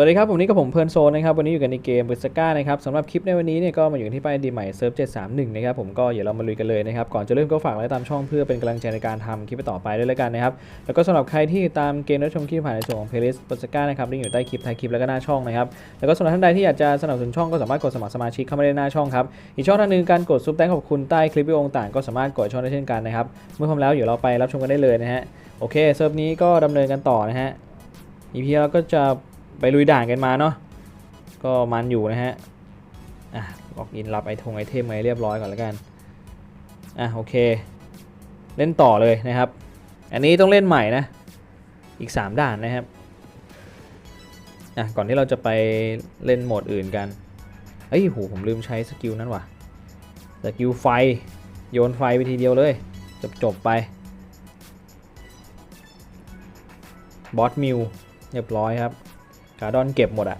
วัสดีครับ ผมนี่กับผมเพลินโซนนะครับ วันนี้อยู่กันในเกมบิสก้านะครับสำหรับคลิปในวันนี้เนี่ยก็มาอยู่ที่ป้ายดีใหม่เซิร์ฟ731นะครับผมก็เดี๋ยวเรามาลุยกันเลยนะครับ ก่อนจะเริ่มก็ฝากไว้ตามช่องเพื่อเป็นกำลังใจในการทำคลิปต่อไปด้วยแล้วกันนะครับ แล้วก็สำหรับใครที่ตามเกมและชมคลิปผ่านในส่วนของเพลย์ลิสต์บิสก้านะครับลิงก์อยู่ใต้คลิปท้ายคลิปแล้วก็หน้าช่องนะครับแล้วก็สำหรับท่านใดที่อยากจะสนับสนุนช่องก็สามารถกดสมัครสมาชิกเข้ามาได้หน้าช่องครับอีกช่องทางหนึงการกดซุปแตงขอบคุณใต้คลิปวิดีโอต่างก็สามารถกดช่องได้เช่นกันนะครับเมื่อพร้อมแล้วเดี๋ยวเราไปรับชมกันได้เลยนะฮะโอเคเซิร์ฟนี้ก็ดำเนินกันต่อนะฮะอีพีเราก็จะ ไปลุยด่านกันมาเนาะก็มันอยู่นะฮะอะล็อกอินรับไอทงไอเทมไว้เรียบร้อยก่อนแล้วกันอะโอเค เล่นต่อเลยนะครับ อันนี้ต้องเล่นใหม่นะ อีก 3 ด่านนะครับอะก่อนที่เราจะไปเล่นโหมดอื่นกันเอ้ยโหผมลืมใช้สกิลนั้นว่ะสกิลไฟโยนไฟไปทีเดียวเลย จบจบไปบอสมิวเรียบร้อยครับ การ์ดอนเก็บหมดอะ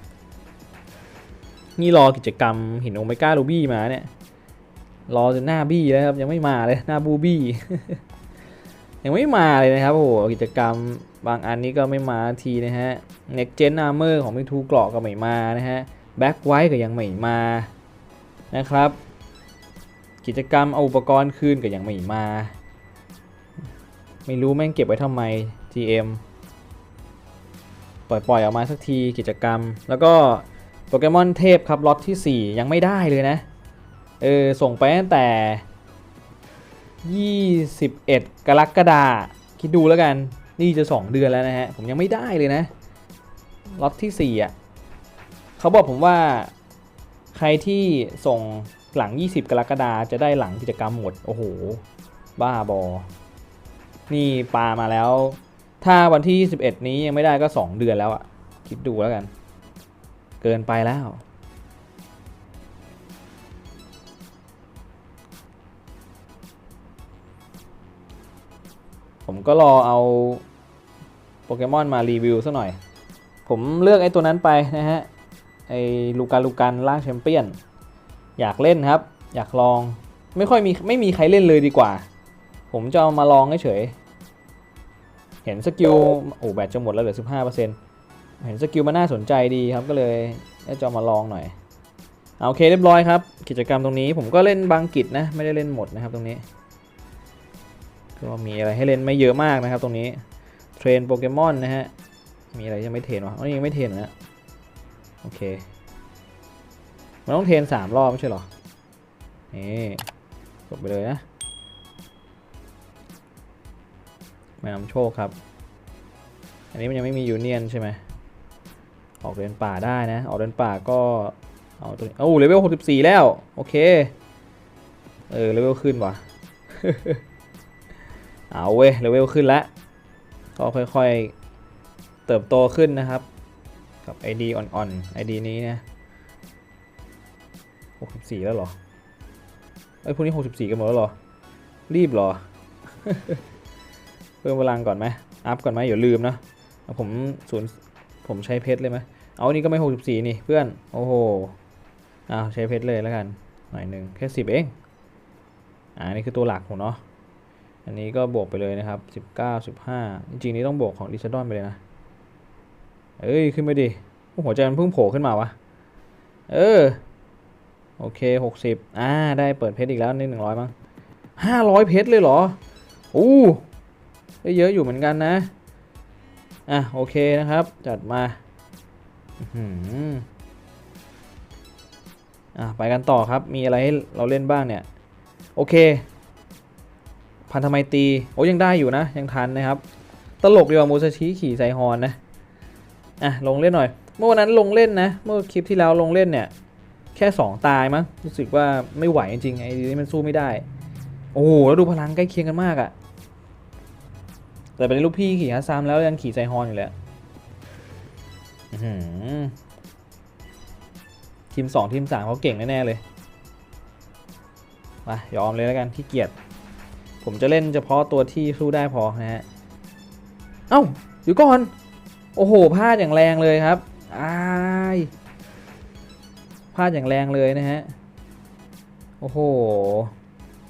นี่รอกิจกรรมหินโอเมก้าลูบี้มาเนี่ย รอจนหน้าบี้แล้วครับ ยังไม่มาเลยหน้าบูบี้ ยังไม่มาเลยนะครับ โอ้โหกิจกรรมบางอันนี้ก็ไม่มาทีนะฮะ Next Gen Armor ของมิทูเกราะก็ไม่มานะฮะ Back White ก็ยังไม่มานะครับ กิจกรรมเอาอุปกรณ์คืนก็ยังไม่มา ไม่รู้แม่งเก็บไว้ทำไม TM ปล่อยปล่อยออกมาสักทีกิจกรรม แล้วก็โปเกมอนเทพครับล็อตที่ 4 ยังไม่ได้เลยนะ เออ ส่งไปตั้งแต่ 21 กรกฎาคมคิดดูแล้วกัน นี่จะ 2 เดือนแล้วนะฮะ ผมยังไม่ได้เลยนะล็อตที่ 4 อะเขาบอกผมว่าใครที่ส่งหลัง 20 กรกฎาคมจะได้หลังกิจกรรมหมด โอ้โห บ้าบอ นี่ปามาแล้ว ถ้าวันที่ 21 นี้ยังไม่ได้ก็ 2 เดือนแล้วอะคิดดูแล้วกัน เกินไปแล้ว ผมก็รอเอาโปเกมอนมารีวิวสักหน่อย ผมเลือกไอ้ตัวนั้นไปนะฮะ ไอ้ลูกาลูกันล่างแชมเปี้ยน อยากเล่นครับ อยากลอง ไม่ค่อยมีไม่มีใครเล่นเลยดีกว่า ผมจะเอามาลองเฉย เห็นสกิลโอ้แบตจะหมดแล้วเหลือ 15%เห็นสกิลมันน่าสนใจดีครับก็เลยจะมาลองหน่อยเอาโอเคเรียบร้อยครับ กิจกรรมตรงนี้ผมก็เล่นบางกิจนะ ไม่ได้เล่นหมดนะครับตรงนี้ ก็มีอะไรให้เล่นไม่เยอะมากนะครับตรงนี้เทรนโปเกมอนนะฮะ มีอะไรยังไม่เทรนวะอ๋อนี่ยังไม่เทรนนะโอเค มันต้องเทรนสามรอบไม่ใช่หรอนี่จบไปเลยนะ มานำโชคครับ อันนี้มันยังไม่มียูเนียนใช่ไหมออกเดินป่าได้นะ ออกเดินป่าก็เอาตัวนี้โอ้เลเวล64 แล้ว โอเค เออเลเวลขึ้นว่ะ เอาเว้ยเลเวลขึ้นแล้ว ก็ค่อยๆ เติบโตขึ้นนะครับ กับ ID อ่อนๆ ID นี้นะ64 แล้วเหรอเอ้พวกนี้ 64 กันหมดแล้วเหรอ รีบเหรอ พิ่มพลังก่อนไหมอัพก่อนไหมอย่าลืมนะเอาผมศูนย์ผมใช้เพชรเลยไหมเอาอันนี้ก็ไม่64นี่เพื่อน โอ้โหอ้าวใช้เพชรเลยแล้วกัน หน่อยหนึ่งแค่10เองอ่านี่คือตัวหลักผมเนาะอันนี้ก็บวกไปเลยนะครับ19 15จริงๆนี่ต้องบวกของดิซดอนไปเลยนะ เอ้ย ขึ้นไปดิหัวใจมันเพิ่งโผล่ขึ้นมาวะ เออ โอเค60อ่า ได้เปิดเพชรอีกแล้วนี่100มั้ง500เพชรเลยเหรอ อู้ ได้เยอะอยู่เหมือนกันนะ อะ โอเคนะครับ จัดมาอืมอะไปกันต่อครับ มีอะไรให้เราเล่นบ้างเนี่ย โอเค พันธไมตี โอ้ยังได้อยู่นะ ยังทันนะครับ ตลกดีว่ามูซาชิขี่ไซฮอนนะ อะ ลงเล่นหน่อย เมื่อวันนั้นลงเล่นนะ เมื่อคลิปที่แล้วลงเล่นเนี่ย แค่ 2 ตายมั้ง รู้สึกว่าไม่ไหวจริงๆไอ้นี่มันสู้ไม่ได้ โอ้โห แล้วดูพลังใกล้เคียงกันมากอะ แต่เป็นลูกพี่ขี่ฮัสซามแล้วยังขี่ไซฮอนอยู่เลยอื้อหือทีมสองทีมสามเขาเก่งแน่ ๆ เลยมายอมเลยแล้วกันขี้เกียจผมจะเล่นเฉพาะตัวที่สู้ได้พอนะฮะ เอ้าเดี๋ยวก่อน โอ้โหพลาดอย่างแรงเลยครับอายพลาดอย่างแรงเลยนะฮะ โอ้โห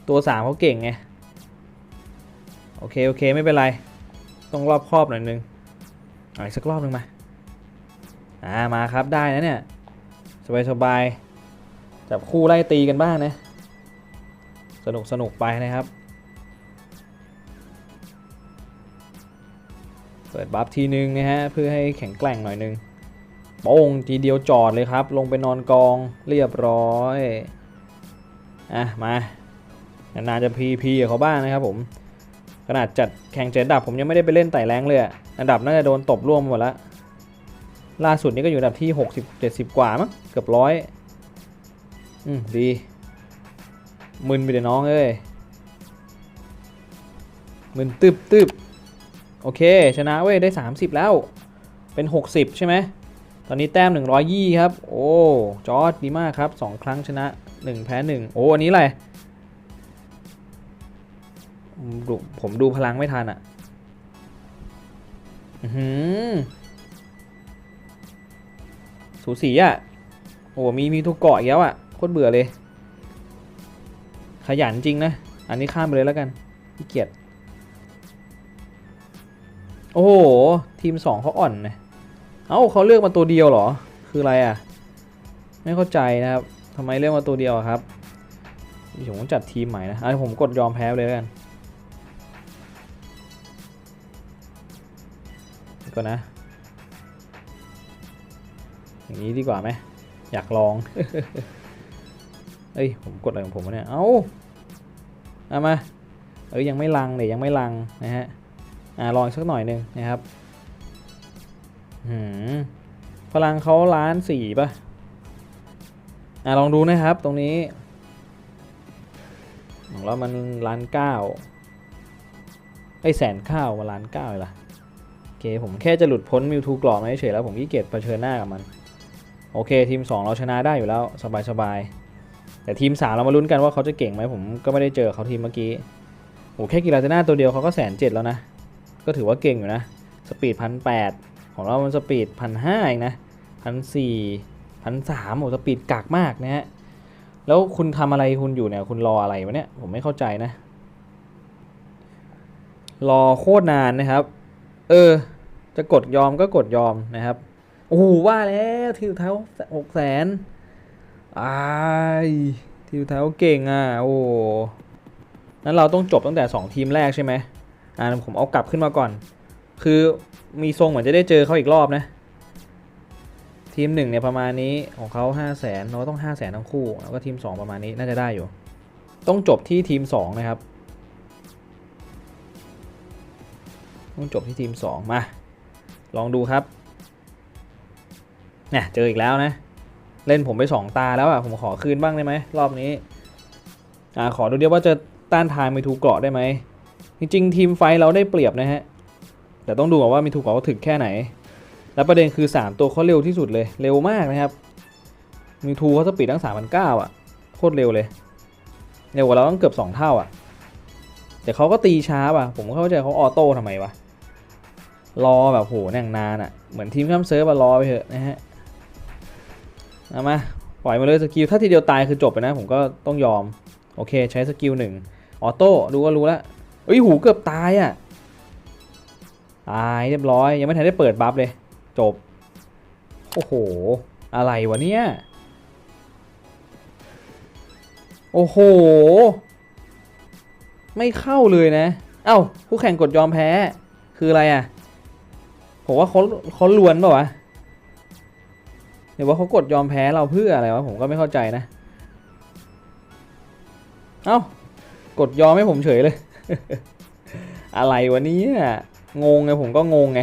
ตัวสามเขาเก่งไง โอเค โอเค ไม่เป็นไร ต้องรอบครอบหน่อยนึงเอาอีกสักรอบหนึ่งมา อ่า มาครับได้นะเนี่ย สบายสบายๆจับคู่ไล่ตีกันบ้างนะ สนุกสนุกไปนะครับ เปิดบัฟทีนึงนะฮะ เพื่อให้แข็งแกร่งหน่อยนึงโป้งทีเดียวจอดเลยครับ ลงไปนอนกองเรียบร้อย อะ มานานๆจะพีพีกับเขาบ้างนะครับผม ขนาดจัดแข่งเจ็ดดับผมยังไม่ได้ไปเล่นไต่แรงเลยอะอันดับน่าจะโดนตบร่วมหมดแล้วล่าสุดนี่ก็อยู่อันดับที่ 60 70 กว่ามั้งเกือบร้อยอืมดี มึนไปเดี๋ยน้องเอ้ยมึนตึบตึบโอเค ชนะเว้ยได้ 30 แล้วเป็น 60 ใช่ไหมตอนนี้แต้ม 120 ครับ โอ้ จอร์ดดีมากครับ 2 ครั้งชนะ 1 แพ้ 1 โอ้ อันนี้อะไร ผมดูพลังไม่ทันอะหือสูสีอะ โอ้มีมีทุกเกาะอีกแล้วอะ โคตรเบื่อเลย ขยันจริงนะ อันนี้ข้ามไปเลยแล้วกันขี้เกียจโอ้โห ทีมสองเขาอ่อนนะเอ้าเขาเลือกมาตัวเดียวเหรอ คืออะไรอะ ไม่เข้าใจนะครับทำไมเลือกมาตัวเดียวครับผมจัดทีมใหม่นะอันนี้ผมกดยอมแพ้ไปเลยแล้วกัน ก่อนนะ อย่างนี้ดีกว่าไหมอยากลอง เอ้ย ผมกดอะไรของผมวะเนี่ย เอ้าเอามา เอ้ยยังไม่ลังเลยยังไม่ลังนะฮะ อ่าลองสักหน่อยหนึ่งนะครับหืมพลังเขาล้านสี่ป่ะ อ่าลองดูนะครับตรงนี้ของเรามันล้านเก้าไอแสนข้าวมาล้านเก้าเลยล่ะโอ เคผมแค่จะหลุดพ้นมิวทูกรอบมาเฉยแล้วผมขี้เกียจเผชิญหน้ากับมัน โอเคทีม 2 เราชนะได้อยู่แล้วสบายๆ แต่ทีม 3 เรามาลุ้นกันว่าเขาจะเก่งไหมผมก็ไม่ได้เจอเขาทีมเมื่อกี้โอ้แค่กีฬาเจน่าตัวเดียวเขาก็แสนเจ็ดแล้วนะ ก็ถือว่าเก่งอยู่นะสปีดพันแปดของเรามันสปีดพันห้าเองนะพันสี่พันสามโอ้สปีดกากมากนะฮะแล้วคุณทำอะไรคุณอยู่เนี่ยคุณรออะไรวะเนี่ยผมไม่เข้าใจนะ รอโคตรนานนะครับ เออ จะกดยอมก็กดยอมนะครับ โอ้โหว่าแล้วทิวเท้าหกแสนอายทิวเท้าเก่งอะ โอ้นั้นเราต้องจบตั้งแต่ 2 ทีมแรกใช่ไหมอ่าผมเอากลับขึ้นมาก่อน คือมีทรงเหมือนจะได้เจอเขาอีกรอบนะ ทีมหนึ่งเนี่ยประมาณนี้ของเขา5 0 0แสนเราต้อง 5 0 0แสนทั้งคู่ แล้วก็ทีม 2 ประมาณนี้น่าจะได้อยู่ ต้องจบที่ทีม 2 นะครับ ต้องจบที่ทีม 2 มา ลองดูครับเนี่ยเจออีกแล้วนะ เล่นผมไป 2 ตาแล้วอะ ผมขอคืนบ้างได้ไหม รอบนี้อ่าขอดูเดียวว่าจะต้านทานมีทูเกาะได้ไหม จริงๆ ทีมไฟเราได้เปรียบนะฮะ แต่ต้องดูก่อนว่ามีทูเกาะถึกแค่ไหน แล้วประเด็นคือ 3 ตัวเขาเร็วที่สุดเลย เร็วมากนะครับ มีทูเขาสปีดตั้ง3 9 0 0อะ โคตรเร็วเลย เร็วกว่าเราต้องเกือบ 2 เท่าอะ แต่เขาก็ตีช้าป่ะ ผมเข้าใจเขาออโต้ทำไมวะ รอแบบโหแน่งนานอะ่ะ เหมือนทีมข้ามเซิร์ฟอะรอไปเถอะนะฮะเอามาปล่อยมาเลยสกิล ถ้าทีเดียวตายคือจบไปนะ ผมก็ต้องยอม โอเคใช้สกิลหนึ่งออโต้ดูก็รู้ล้วเอ้ยหูเกือบตายอะ่ะ ตายเรียบร้อย ยังไม่ทันได้เปิดบัฟเลย จบ โอ้โห อะไรวะเนี่ย โอ้โห ไม่เข้าเลยนะ เอ้าคู่แข่งกดยอมแพ้ คืออะไรอะ ผมว่าเขาเขาลวนป่าวะหรือว่าเขากดยอมแพ้เราเพื่ออะไรวะผมก็ไม่เข้าใจนะ เอ้ากดยอมให้ผมเฉยเลย อะไรวะเนี้งงไงผมก็งงไง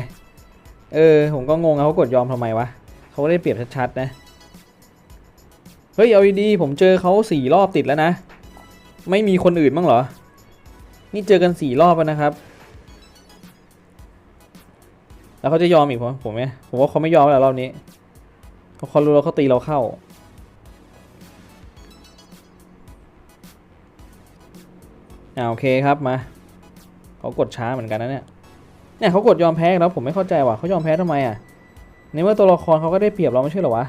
เออ ผมก็งงไงเขากดยอมทำไมวะเขาได้เปรียบชัดๆนะ เฮ้ยเอาดีๆผมเจอเขาสี่รอบติดแล้วนะ ไม่มีคนอื่นบ้างเหรอ นี่เจอกันสี่รอบแล้วนะครับ แล้วเขาจะยอมอีกผมผมไหมผมว่าเขาไม่ยอมแล้วรอบนี้เพราะเขารู้แล้วเขาตีเราเข้า อ่าโอเคครับมาเขากดช้าเหมือนกันนะเนี่ยเนี่ยเขากดยอมแพ้แล้วผมไม่เข้าใจว่ะเขายอมแพ้ทำไมอะในเมื่อตัวละครเขาก็ได้เปรียบเราไม่ใช่เหรอวะ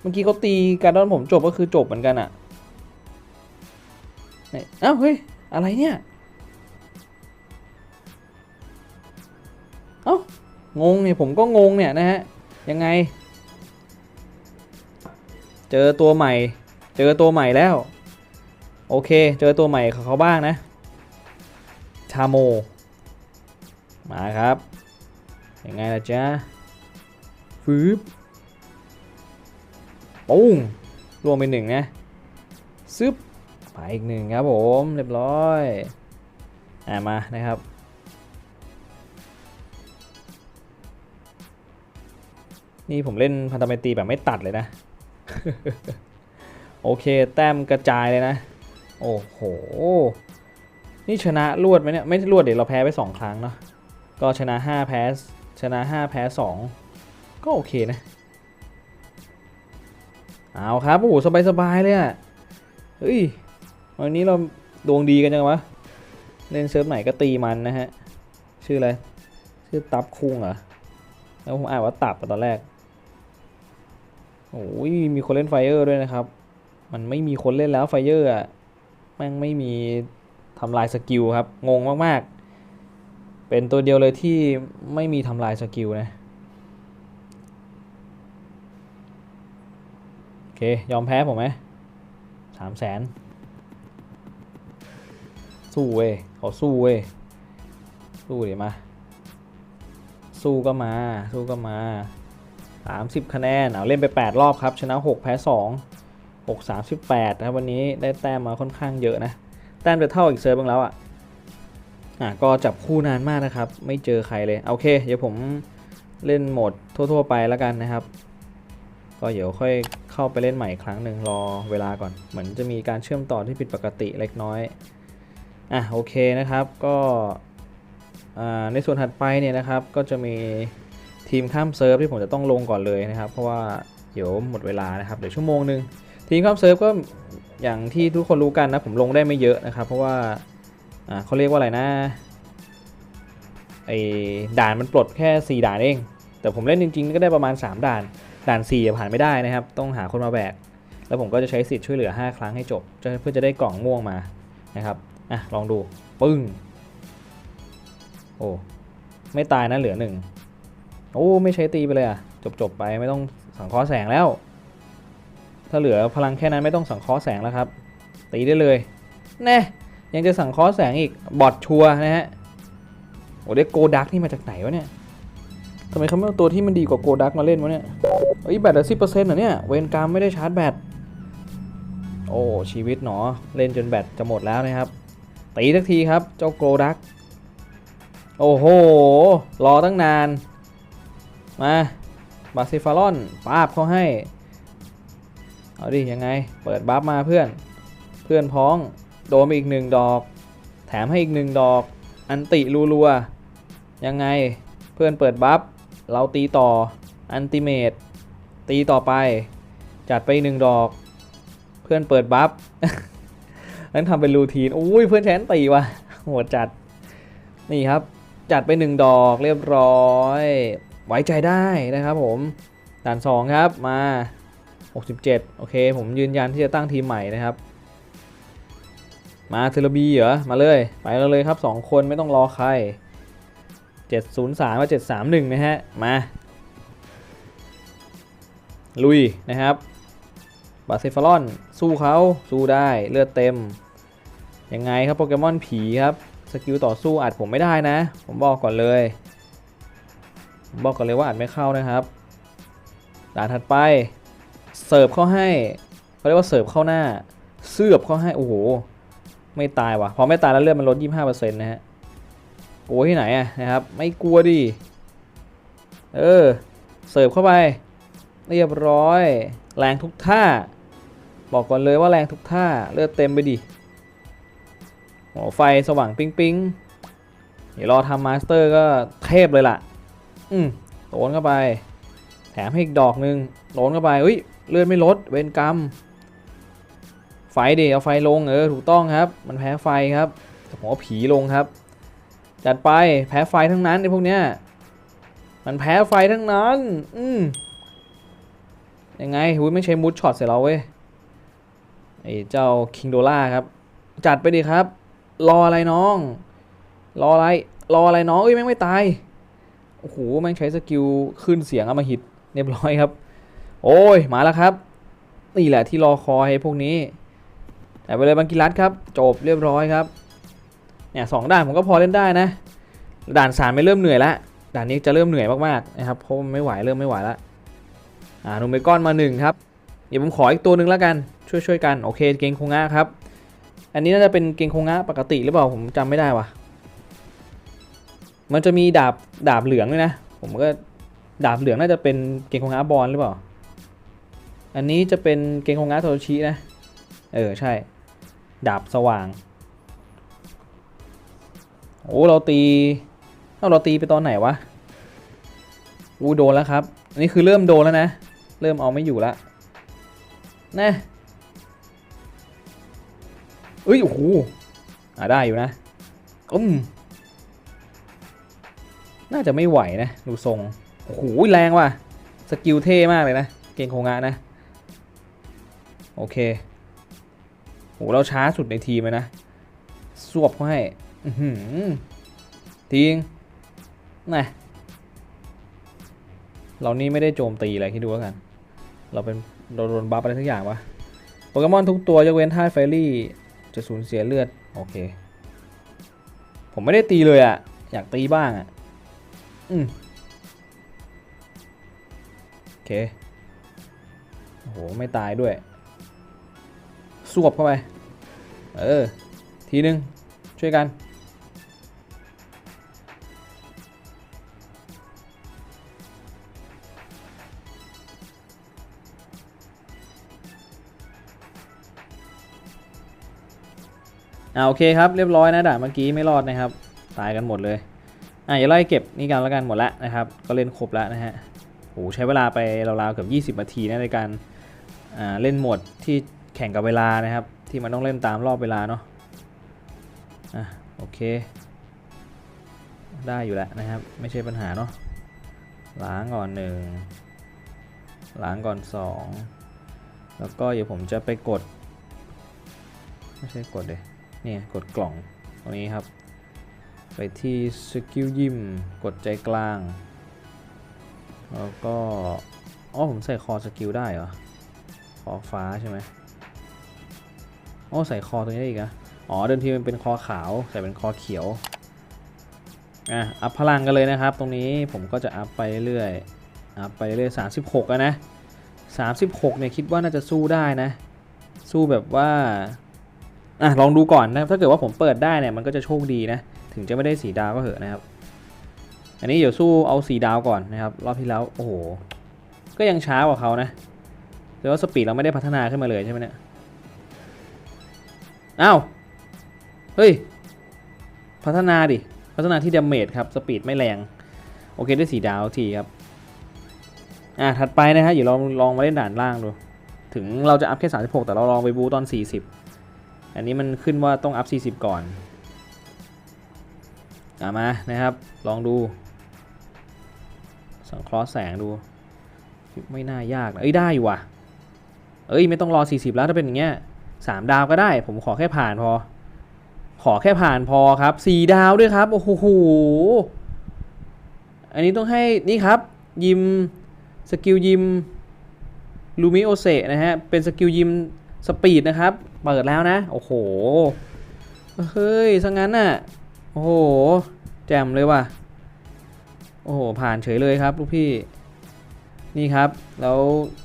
เมื่อกี้เขาตีการดอนผมจบก็คือจบเหมือนกันอะเนี่ยเอ้าเฮ้ยอะไรเนี่ย เอ้างงเนี่ยผมก็งงเนี่ยนะฮะยังไง เจอตัวใหม่ เจอตัวใหม่แล้ว โอเค เจอตัวใหม่ของเขาบ้างนะชาโม มาครับยังไงล่ะจ๊ะฟืบปุ้งรวมเป็นหนึ่งนะซึบไปอีกหนึ่งครับผม เรียบร้อยอ่ามานะครับ นี่ผมเล่นพันธมิตรีแบบไม่ตัดเลยนะ โอเค แต้มกระจายเลยนะ โอ้โห นี่ชนะรวดไหมเนี่ย ไม่รวดเดี๋ยวเราแพ้ไป 2 ครั้งเนาะ ก็ชนะ 5 แพ้ ชนะ 5 แพ้ 2 ก็โอเคนะ เอาครับ โอ้โห สบาย ๆ เลยอะเฮ้ย วันนี้เราดวงดีกันจังวะ เล่นเซิร์ฟไหนก็ตีมันนะฮะ ชื่ออะไร ชื่อตับคุงเหรอแล้วผมอ่านว่าตับตอนแรก โอ้ยมีคนเล่นไฟเออร์ด้วยนะครับ มันไม่มีคนเล่นแล้วไฟเออร์อะแม่งไม่มีทำลายสกิลครับ งงมากๆ เป็นตัวเดียวเลยที่ไม่มีทำลายสกิลนะโอเค ยอมแพ้ผมไหมสามแสนสู้เว้ยขาสู้เว้ยสู้เดี๋ยวมา สู้ก็มา สู้ก็มา 30 คะแนนเอาเล่นไป 8 รอบครับ ชนะ 6 แพ้ 2 6 38นะครับวันนี้ได้แต้มมาค่อนข้างเยอะนะ แต้มจะเท่าอีกเซิร์ฟบ้างแล้วอะอะก็จับคู่นานมากนะครับ ไม่เจอใครเลย โอเค เดี๋ยวผมเล่นโหมดทั่ว ๆ ไปแล้วกันนะครับ ก็เดี๋ยวค่อยเข้าไปเล่นใหม่อีกครั้งหนึ่งรอเวลาก่อน เหมือนจะมีการเชื่อมต่อที่ผิดปกติเล็กน้อย อะโอเคนะครับก็อ่าในส่วนถัดไปเนี่ยนะครับก็จะมี ทีมข้ามเซิร์ฟที่ผมจะต้องลงก่อนเลยนะครับเพราะว่าเดี๋ยวหมดเวลานะครับเดี๋ยวชั่วโมงหนึ่งทีมข้ามเซิร์ฟก็อย่างที่ทุกคนรู้กันนะผมลงได้ไม่เยอะนะครับ เพราะว่าอ่าเขาเรียกว่าอะไรนะไอ้ด่านมันปลดแค่ 4 ด่านเอง แต่ผมเล่นจริงๆ ก็ได้ประมาณ 3 ด่าน ด่าน 4 ผ่านไม่ได้นะครับ ต้องหาคนมาแบก แล้วผมก็จะใช้สิทธิ์ช่วยเหลือ 5 ครั้งให้จบ เพื่อจะได้กล่องม่วงมานะครับ อะ ลองดู ปึ้ง โอ้ ไม่ตายนะ เหลือหนึ่ง โอ้ไม่ใช้ตีไปเลยอะจบจบไปไม่ต้องสังเคราะห์แสงแล้ว ถ้าเหลือพลังแค่นั้นไม่ต้องสังเคราะห์แสงแล้วครับ ตีได้เลยแน่ยังจะสังเคราะห์แสงอีกบอดชัวนะฮะโอ้ได้โกดักนี่มาจากไหนวะเนี่ยทำไมเขาไม่เอาตัวที่มันดีกว่าโกดักมาเล่นวะเนี่ยเอ้ยแบตเหลือสิบเปอร์เซ็นต์เหรอเนี่ยเวนกรรมไม่ได้ชาร์จแบตโอ้ชีวิตหนอเล่นจนแบตจะหมดแล้วนะครับตีสักทีครับเจ้าโกดักโอ้โหรอตั้งนาน มาบาซิฟารอนปาบเขาให้ เอาดิยังไง เปิดบัฟมาเพื่อน เพื่อนพ้อง โดนไปอีกหนึ่งดอก แถมให้อีกหนึ่งดอก อันติรัวยังไง เพื่อนเปิดบัฟ เราตีต่อ อันติเมตตีต่อไป จัดไปหนึ่งดอก เพื่อนเปิดบัฟนั้นทำเป็นรูทีน อุ้ยเพื่อนแชนตีว่ะโหดจัด นี่ครับ จัดไปหนึ่งดอกเรียบร้อย ไว้ใจได้นะครับผมด่านสองครับมา 67 โอเค ผมยืนยันที่จะตั้งทีมใหม่นะครับ มาเทเลบีเหรอ มาเลย ไปเราเลยครับ 2 คนไม่ต้องรอใคร 703กับ731 นะฮะ มา ลุยนะครับบาเซฟารอน สู้เขาสู้ได้เลือดเต็ม ยังไงครับโปเกมอนผีครับ สกิลต่อสู้อัดผมไม่ได้นะ ผมบอกก่อนเลย บอกก่อนเลยว่าอัดไม่เข้านะครับด่านถัดไปเสิร์ฟเข้าให้เขาเรียกว่าเสิร์ฟเข้าหน้า เสือบเข้าให้โอ้โหไม่ตายว่ะพอไม่ตายแล้วเลือดมันลด25%นะฮะกลัวที่ไหนอะนะครับ ไม่กลัวดิเออเสิร์ฟเข้าไป เรียบร้อย แรงทุกท่า บอกก่อนเลยว่าแรงทุกท่าเลือดเต็มไปดิหัวไฟสว่างปิ๊งปิ๊งเดี๋ยวรอทำมาสเตอร์ก็เทพเลยล่ะ อืมโดนเข้าไป แถมให้อีกดอกหนึ่งโดนเข้าไปอุ้ยเลือดไม่ลดเวนกรรม ไฟเดเอาไฟลงเออถูกต้องครับ มันแพ้ไฟครับแต่ผมเอาผีลงครับ จัดไปแพ้ไฟทั้งนั้นไอ้พวกเนี้ยมันแพ้ไฟทั้งนั้น อืมยังไงหุ้ยไม่ใช่มูดช็อตเสร็จแล้วเว้ยไอ้เจ้าคิงโดล่าครับ จัดไปดิครับ รออะไรน้อง รออะไร รออะไรน้องเอ้ยแม่งไม่ตาย โอ้โหแม่งใช้สกิลขึ้นเสียงเอามาหิตรียบร้อยครับ โอ้ยมาแล้วครับ นี่แหละที่รอคอยพวกนี้แต่ไปเลยบังกิรัตครับ จบเรียบร้อยครับเนี่ยสองด่านผมก็พอเล่นได้นะ ด่านสามไม่เริ่มเหนื่อยแล้วด่านนี้จะเริ่มเหนื่อยมากๆนะครับเพราะไม่ไหวเริ่มไม่ไหวแล้วอ่านูเมก้อนมาหนึ่งครับเดี๋ยวผมขออีกตัวหนึ่งแล้วกันช่วยช่วยๆกันโอเคเกงโคงงะครับ อันนี้น่าจะเป็นเกงโคงงะปกติหรือเปล่าผมจำไม่ได้ว่ะ มันจะมีดาบดาบเหลืองด้วยนะ ผมก็ดาบเหลืองน่าจะเป็นเกงคงะบอลหรือเปล่า อันนี้จะเป็นเกงคงะโทโรชินะ เออใช่ ดาบสว่าง โอ้เราตีเอ้าเราตีไปตอนไหนวะ อู้โดนแล้วครับ อันนี้คือเริ่มโดนแล้วนะ เริ่มเอาไม่อยู่ล้วนะเอ้ยโอ้โหอ่าได้อยู่นะอืม น่าจะไม่ไหวนะดูทรงโอ้โหแรงว่ะสกิลเท่มากเลยนะ เก่งโคงะนะ โอเคโหเราช้าสุดในทีมเลยนะสวบเขาให้ทิ้งนะเรานี่ไม่ได้โจมตีอะไรคิดดูแล้วกัน เราเป็นเราโดนบัฟอะไรทุกอย่างวะโปเกมอนทุกตัวยกเว้นท่าตุไฟรี่จะสูญเสียเลือด โอเค ผมไม่ได้ตีเลยอะอยากตีบ้างอะ อืมโอเค โอ้โห ไม่ตายด้วย สวบเข้าไป เออ ทีนึง ช่วยกัน อ่าโอเคครับ เรียบร้อยนะด่านเมื่อกี้ไม่รอดนะครับ ตายกันหมดเลย อะอย่าไล่เก็บนี่กันแล้วกันหมดแล้วนะครับ ก็เล่นครบแล้วนะฮะโหใช้เวลาไปราวๆเกือบ20นาทีนะในการอ่าเล่นโหมดที่แข่งกับเวลานะครับ ที่มันต้องเล่นตามรอบเวลาเนาะอะโอเค ได้อยู่แล้วนะครับ ไม่ใช่ปัญหาเนาะล้างก่อนหนึ่งล้างก่อนสองแล้วก็เดี๋ยวผมจะไปกด ไม่ใช่กดเลยเนี่ยกดกล่องตรงนี้ครับ ไปที่สกิลยิมกดใจกลาง แล้วก็อ๋อผมใส่คอสกิลได้เหรอ คอฟ้าใช่ไหมอ๋อใส่คอตรงนี้ได้อีกอะอ๋อเดิมทีมันเป็นคอขาวใส่เป็นคอเขียวอะอัพพลังกันเลยนะครับ ตรงนี้ผมก็จะอัพไปเรื่อยอัพไปเรื่อยสามสิบหกนะสามสิบหกเนี่ยคิดว่าน่าจะสู้ได้นะ สู้แบบว่าอะลองดูก่อนนะถ้าเกิดว่าผมเปิดได้เนี่ยมันก็จะโชคดีนะ ถึงจะไม่ได้สีดาวก็เหอะนะครับ อันนี้เดี๋ยวสู้เอาสีดาวก่อนนะครับ รอบที่แล้วโอ้โห ก็ยังช้ากว่าเขานะแต่ว่าสปีดเราไม่ได้พัฒนาขึ้นมาเลยใช่ไหมเนี่ยอ้าวเฮ้ย พัฒนาดิ พัฒนาที่ดาเมจครับ สปีดไม่แรง โอเคได้สีดาวทีครับ อะถัดไปนะฮะเดี๋ยวลองลองมาเล่นด่านล่างดู ถึงเราจะอัพแค่ 36 แต่เราลองไปบูตอน 40 อันนี้มันขึ้นว่าต้องอัพ 40 ก่อน อามานะครับ ลองดู สังเคราะห์แสงดู ไม่น่ายากนะเอ้ยได้อยู่ว่ะ เอ้ยไม่ต้องรอ 40 แล้วถ้าเป็นอย่างเงี้ยสามดาวก็ได้ ผมขอแค่ผ่านพอ ขอแค่ผ่านพอครับสี่ดาวด้วยครับ โอ้โห อันนี้ต้องให้นี่ครับ ยิม สกิลยิมลูมิโอเซนะฮะ เป็นสกิลยิมสปีดนะครับ เปิดแล้วนะ โอ้โห เฮ้ยสังงั้นน่ะ โอ้โห แจ่มเลยว่ะ โอ้โห ผ่านเฉยเลยครับลูกพี่ นี่ครับ แล้ว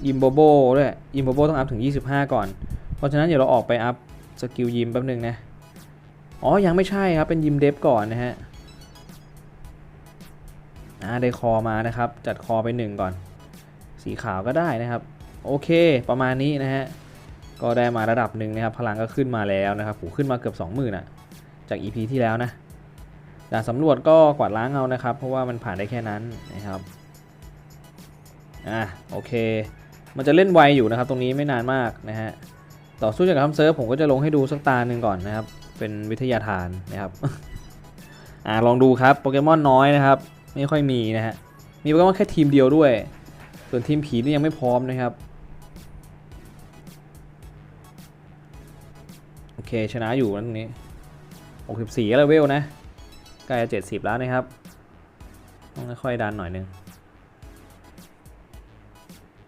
ยิมโบโบด้วย ยิมโบโบต้องอัพถึง 25 ก่อน เพราะฉะนั้นเดี๋ยวเราออกไปอัพสกิลยิมแป๊บหนึงนะ อ๋อ ยังไม่ใช่ครับ เป็นยิมเดฟก่อนนะฮะอ่าได้คอมานะครับ จัดคอไปหนึ่งก่อน สีขาวก็ได้นะครับ โอเค ประมาณนี้นะฮะ ก็ได้มาระดับหนึ่งนะครับ พลังก็ขึ้นมาแล้วนะครับผมขึ้นมาเกือบ 20,000อะ จาก EP ที่แล้วนะ ด่านสำรวจก็กวาดล้างเอานะครับ เพราะว่ามันผ่านได้แค่นั้นนะครับอะโอเค มันจะเล่นไวอยู่นะครับ ตรงนี้ไม่นานมากนะฮะต่อสู้จากคำเซิร์ฟผมก็จะลงให้ดูสักตาหนึ่งก่อนนะครับ เป็นวิทยาทานนะครับอ่าลองดูครับโปเกมอนน้อยนะครับ ไม่ค่อยมีนะฮะมีโปเกมอนแค่ทีมเดียวด้วย ส่วนทีมผีนี่ยังไม่พร้อมนะครับโอเคชนะอยู่นะตรงนี้64เลเวลนะ ใกล้จะ70แล้วนะครับ ต้องค่อยๆดันหน่อยนึง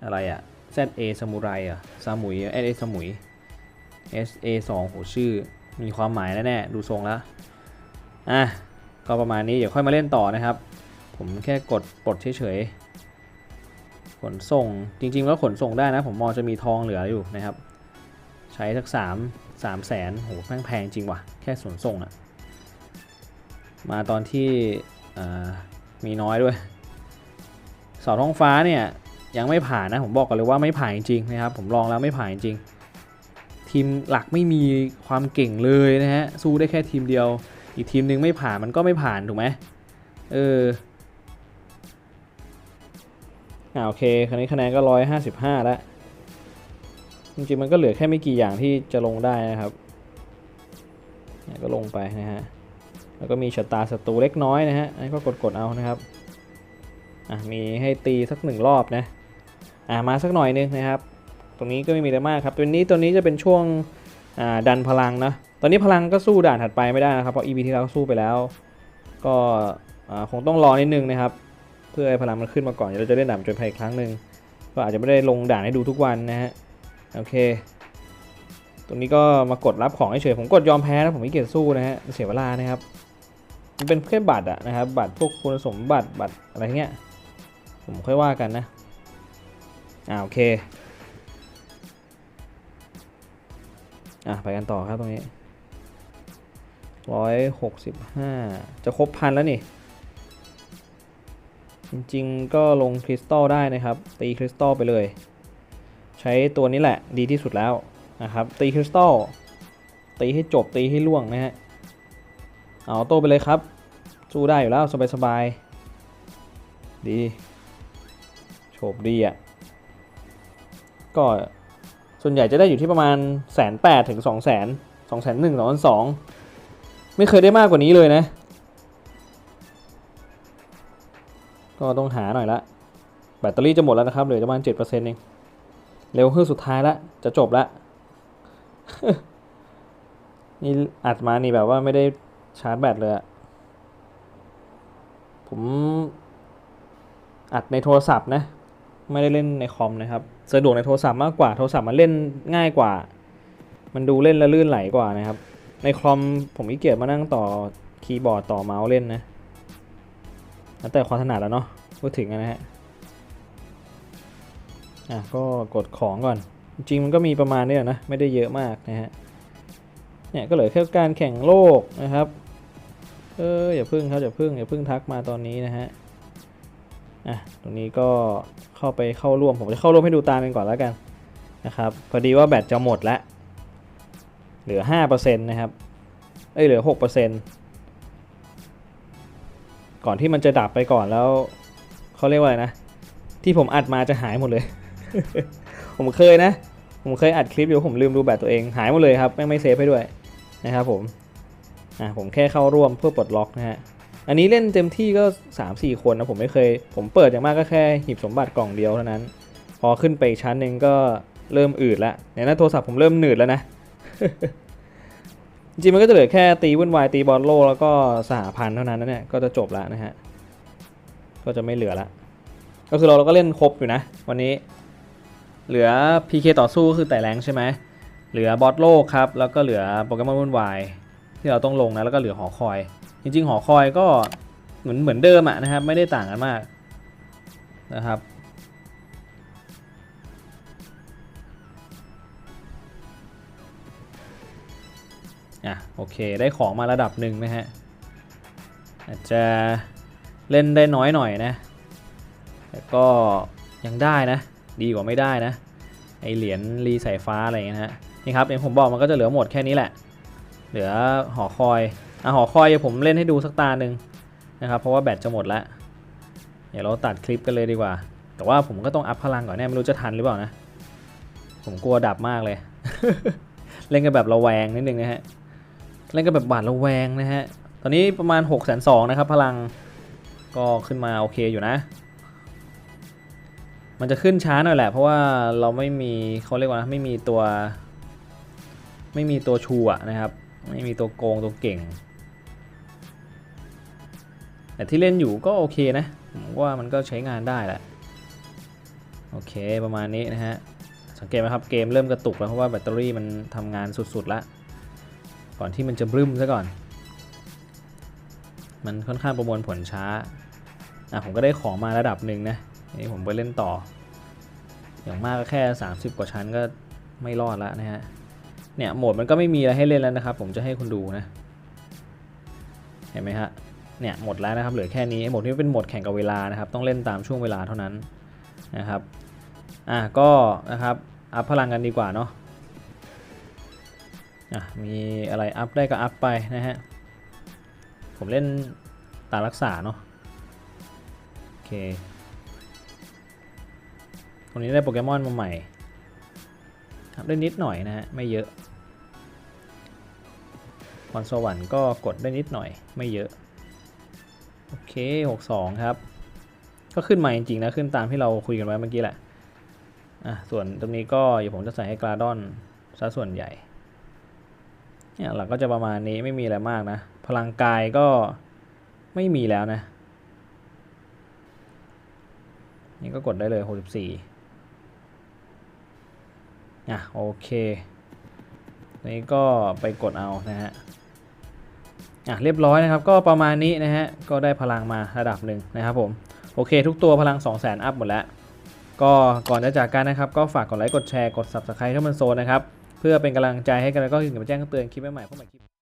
อะไรอะ ZA สมุไรอะซามุย SA สมุย SA 2โหชื่อ มีความหมายแน่ๆดูทรงแล้ว อะ ก็ประมาณนี้เดี๋ยวค่อยมาเล่นต่อนะครับ ผมแค่กดปลดเฉยๆ ขนส่ง จริงๆแล้วขนส่งได้นะ ผมมองจะมีทองเหลืออยู่นะครับ ใช้สักสามสามแสนโหแพงแพงจริงว่ะ แค่ขนส่งอะ มาตอนที่มีน้อยด้วยเสาท้องฟ้าเนี่ยยังไม่ผ่านนะผมบอกกันเลยว่าไม่ผ่านจริงๆนะครับผมลองแล้วไม่ผ่านจริง ทีมหลักไม่มีความเก่งเลยนะฮะสู้ได้แค่ทีมเดียว อีกทีมหนึ่งไม่ผ่านมันก็ไม่ผ่านถูกไหมเอออ่าโอเคคราวนี้คะแนนก็ร้อยห้าสิบห้าแล้วจริงๆมันก็เหลือแค่ไม่กี่อย่างที่จะลงได้นะครับนี่ก็ลงไปนะฮะ แล้วก็มีชะตาศัตรูเล็กน้อยนะฮะอันนี้ก็กดๆเอานะครับอะมีให้ตีสักหนึ่งรอบนะอะมาสักหน่อยนึงนะครับ ตรงนี้ก็ไม่มีอะไรมากครับตัวนี้ตัวนี้จะเป็นช่วงอ่าดันพลังนะตอนนี้พลังก็สู้ด่านถัดไปไม่ได้นะครับเพราะ EP ที่แล้วสู้ไปแล้ว ก็อ่าคงต้องรอนิดนึงนะครับ เพื่อให้พลังมันขึ้นมาก่อนเดี๋ยวเราจะเล่นด่านจนภัยอีกครั้งหนึ่งก็อาจจะไม่ได้ลงด่านให้ดูทุกวันนะฮะโอเค ตรงนี้ก็มากดรับของเฉยผมกดยอมแพ้นะผมไม่เกียจสู้นะฮะเสียเวลานะครับ มันเป็นแค่บัตรอะนะครับ บัตรพวกคุณสมบัติบัตรอะไรเงี้ย ผมค่อยว่ากันนะ อ่าโอเค อะไปกันต่อครับตรงนี้ร้อยหกสิบห้าจะครบพันแล้วนี่ จริงๆก็ลงคริสตัลได้นะครับ ตีคริสตัลไปเลย ใช้ตัวนี้แหละดีที่สุดแล้วนะครับ ตีคริสตัลตีให้จบตีให้ล่วงนะฮะ เอาโต้ไปเลยครับ สู้ได้อยู่แล้วสบายๆดีโฉบดีอะ ก็ส่วนใหญ่จะได้อยู่ที่ประมาณแสนแปดถึงสองแสนสองแสนหนึ่งสองสองไม่เคยได้มากกว่านี้เลยนะ ก็ต้องหาหน่อยละแบตเตอรี่จะหมดแล้วนะครับเหลือประมาณเจ็ดเปอร์เซ็นต์เองเร็วขึ้นสุดท้ายละจะจบละนี่อัดมานี่แบบว่าไม่ได้ ชาร์จแบตเลยอะผมอัดในโทรศัพท์นะ ไม่ได้เล่นในคอมนะครับ สะดวกในโทรศัพท์มากกว่า โทรศัพท์มันเล่นง่ายกว่า มันดูเล่นแล้วลื่นไหลกว่านะครับ ในคอมผมขี้เกียจมานั่งต่อคีย์บอร์ดต่อเมาส์เล่นนะ แล้วแต่ความถนัดแล้วเนาะ พูดถึงนะฮะ อะก็กดของก่อน จริงมันก็มีประมาณนี้แหละนะ ไม่ได้เยอะมากนะฮะ เนี่ยก็เหลือแค่การแข่งโลกนะครับ เอออย่าพึ่งครับอย่าพึ่งอย่าพึ่งทักมาตอนนี้นะฮะอะตรงนี้ก็เข้าไปเข้าร่วมผมจะเข้าร่วมให้ดูตามกันก่อนแล้วกันนะครับพอดีว่าแบตจะหมดแล้วเหลือ5%นะครับเอ้ยเหลือ 6%ก่อนที่มันจะดับไปก่อนแล้วเขาเรียกว่าอะไรนะ ที่ผมอัดมาจะหายหมดเลย ผมเคยนะ ผมเคยอัดคลิปอยู่ผมลืมดูแบตตัวเองหายหมดเลยครับแม่ไม่เซฟให้ด้วยนะครับผม อะผมแค่เข้าร่วมเพื่อปลดล็อกนะฮะอันนี้เล่นเต็มที่ก็ 3-4 คนนะผมไม่เคย ผมเปิดอย่างมากก็แค่หีบสมบัติกล่องเดียวเท่านั้น พอขึ้นไปอีกชั้นหนึ่งก็เริ่มอืดละเนี่ยนะโทรศัพท์ผมเริ่มหนืดแล้วนะ จริงมันก็จะเหลือแค่ตีวุ่นวายตีบอลโลแล้วก็สหพันธ์เท่านั้นนะเนี่ยก็จะจบแล้วนะฮะก็จะไม่เหลือละก็คือเราเราก็เล่นครบอยู่นะ วันนี้ เหลือ PK ต่อสู้ก็คือแต่แรงใช่ไหมเหลือบอสโลกครับแล้วก็เหลือโปเกมอนวุ่นวาย ที่เราต้องลงนะแล้วก็เหลือหอคอย จริง ๆ หอคอยก็เหมือนเหมือนเดิมอะนะครับ ไม่ได้ต่างกันมากนะครับอะโอเคได้ของมาระดับหนึ่งนะฮะอาจจะเล่นได้น้อยหน่อยนะแต่ก็ยังได้นะ ดีกว่าไม่ได้นะไอเหรียญรีสายฟ้าอะไรเงี้ยฮะนี่ครับอย่างผมบอกมันก็จะเหลือหมดแค่นี้แหละ เหลือหอคอยอะหอคอยเดี๋ยวผมเล่นให้ดูสักตาหนึ่งนะครับ เพราะว่าแบตจะหมดแล้ว เดี๋ยวเราตัดคลิปกันเลยดีกว่า แต่ว่าผมก็ต้องอัพพลังก่อนแน่ไม่รู้จะทันหรือเปล่านะ ผมกลัวดับมากเลย เล่นกันแบบระแวงนิดนึงนะฮะ เล่นกันแบบบาดระแวงนะฮะ ตอนนี้ประมาณ6กแสนสองนะครับ พลังก็ขึ้นมาโอเคอยู่นะ มันจะขึ้นช้าหน่อยแหละ เพราะว่าเราไม่มีเขาเรียกว่าไม่มีตัว ไม่มีตัวชูอะนะครับ ไม่มีตัวโกงตัวเก่ง แต่ที่เล่นอยู่ก็โอเคนะผมว่ามันก็ใช้งานได้แหละ โอเคประมาณนี้นะฮะ สังเกตไหมครับเกมเริ่มกระตุกแล้วเพราะว่าแบตเตอรี่มันทำงานสุดๆละก่อนที่มันจะบรึ้มซะก่อน มันค่อนข้างประมวลผลช้า อะผมก็ได้ของมาระดับหนึ่งนะนนี้ผมไปเล่นต่อ อย่างมากก็แค่ 30 กว่าชั้นก็ไม่รอดแล้วนะฮะ เนี่ยโหมดมันก็ไม่มีอะไรให้เล่นแล้วนะครับ ผมจะให้คุณดูนะ เห็นไหมฮะเนี่ยหมดแล้วนะครับเหลือแค่นี้โหมดที่เป็นโหมดแข่งกับเวลานะครับ ต้องเล่นตามช่วงเวลาเท่านั้นนะครับอะก็นะครับอัพพลังกันดีกว่าเนาะอะมีอะไรอัพได้ก็อัพไปนะฮะผมเล่นตารักษาเนาะโอเคตรงนี้ได้โปเกมอนมาใหม่ครับได้นิดหน่อยนะฮะไม่เยอะ รสวรรค์ก็กดได้นิดหน่อยไม่เยอะ โอเค 62 ครับ ก็ขึ้นมาจริงๆนะ ขึ้นตามที่เราคุยกันไว้เมื่อกี้แหละ อะ ส่วนตรงนี้ก็เดี๋ยวผมจะใส่ให้กราดอนซะส่วนใหญ่เนี่ยหลักก็จะประมาณนี้ไม่มีอะไรมากนะ พลังกายก็ไม่มีแล้วนะ นี่ก็กดได้เลย 64อะโอเคนี่ก็ไปกดเอานะฮะ อะเรียบร้อยนะครับก็ประมาณนี้นะฮะก็ได้พลังมาระดับหนึ่งนะครับผมโอเค ทุกตัวพลัง 2 0 0 0 0 0 อัพหมดแล้ว ก็ก่อนจะจากกันนะครับ ก็ฝากกดไลค์กดแชร์กด Subscribe ถ้ามันโซนนะครับ เพื่อเป็นกำลังใจให้กันแล้วก็อย่าลืมแจ้งเตือนคลิปใหม่ๆพวกใหม่คลิป